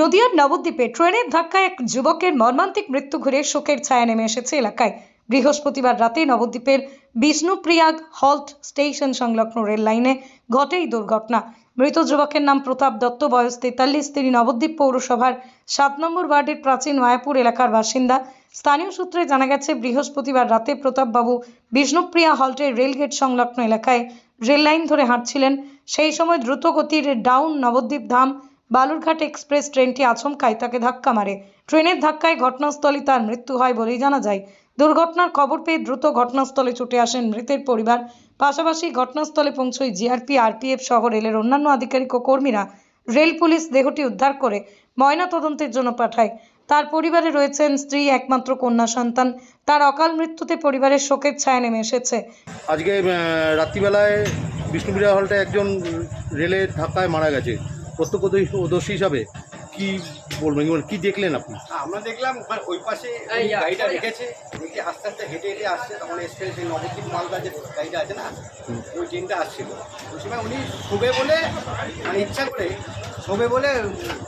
নদিয়ার নবদ্বীপে ট্রেনের ধাক্কায় এক যুবকের মর্মান্তিক মৃত্যু ঘিরে শোকের ছায়া নেমে এসেছে এলাকায়। বৃহস্পতিবার রাতে নবদ্বীপের বিষ্ণুপ্রিয়াগ হল্ট স্টেশন সংলগ্ন রেল লাইনে ঘটে এই দুর্ঘটনা। মৃত যুবকের নাম প্রতাপ দত্ত, বয়স তেতাল্লিশ, তিনি নবদ্বীপ পৌরসভার সাত নম্বর ওয়ার্ডের প্রাচীন মায়াপুর এলাকার বাসিন্দা। স্থানীয় সূত্রে জানা গেছে, বৃহস্পতিবার রাতে প্রতাপবাবু বিষ্ণুপ্রিয়া হল্টের রেলগেট সংলগ্ন এলাকায় রেল লাইন ধরে হাঁটছিলেন। সেই সময় দ্রুতগতির ডাউন নবদ্বীপ ধাম বালুরঘাট এক্সপ্রেস ট্রেনটি আচমকায় তাকে ধাক্কা মারে। ট্রেনের ধাক্কায় ঘটনাস্থলে তার মৃত্যু হয় বলেই জানা যায়। দুর্ঘটনার খবর পেয়ে দ্রুত ঘটনাস্থলে ছুটে আসেন মৃতের পরিবার। পাশাপাশি ঘটনাস্থলে পৌঁছয় জিআরপি, আরপিএফ সহ রেলের অন্যান্য আধিকারিক ও কর্মীরা। রেল পুলিশ দেহটি উদ্ধার করে ময়না তদন্তের জন্য পাঠায়। তার পরিবারে রয়েছেন স্ত্রী, একমাত্র কন্যা সন্তান। তার অকাল মৃত্যুতে পরিবারের শোকের ছায়া নেমে এসেছে। আজকে রাত্রিবেলায় বিষ্ণুপ্রিয়া হলটা একজন রেলের ধাক্কায় মারা গেছে। প্রত্যক্ষদর্শী হিসাবে কি বলবেন? কি দেখলেন আপনি? আমরা দেখলাম ওখানে ওই পাশে গাড়িটা রেখেছে রেখে আস্তে আস্তে হেঁটে হেঁটে আসছে তখন এক্সপ্রেস এই নবদ্বীপ মালদা যে গাড়িটা আছে না ওই ট্রেনটা আসছিল। ওই সময় উনি শোবে বলে মানে ইচ্ছা করে শোবে বলে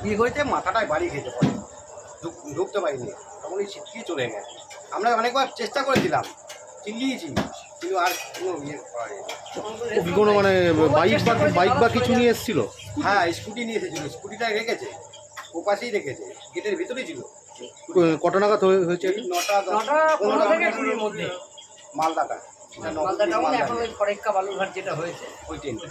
ইয়ে হয়েছে মাথাটায় বাড়ি খেতে পারে। ঢুক- ঢুকতে পারিনি। তখন উনি ছিটকিয়ে চলে গেছে। আমরা অনেকবার চেষ্টা করেছিলাম চিল্লিয়েছি। কিন্তু আর কোনো ইয়ে করা যায়নি। ও কি কোনো মানে বাইক বা বাইক বা কিছু নিয়ে এসেছিল? হ্যাঁ স্কুটি নিয়ে এসেছিল। স্কুটিটা রেখেছে। ও পাশেই রেখেছে। গেটের ভিতরেই ছিল। কটা নাগাদ হয়ে- হয়েছে নটা পনেরো থেকে কুড়ির মধ্যে। মালদাটা। এটা নবদ্বীপ মালদা টাউন মালদা এখন ওই ফরেক্কা বালুরঘাট যেটা হয়েছে। ওই ট্রেনটা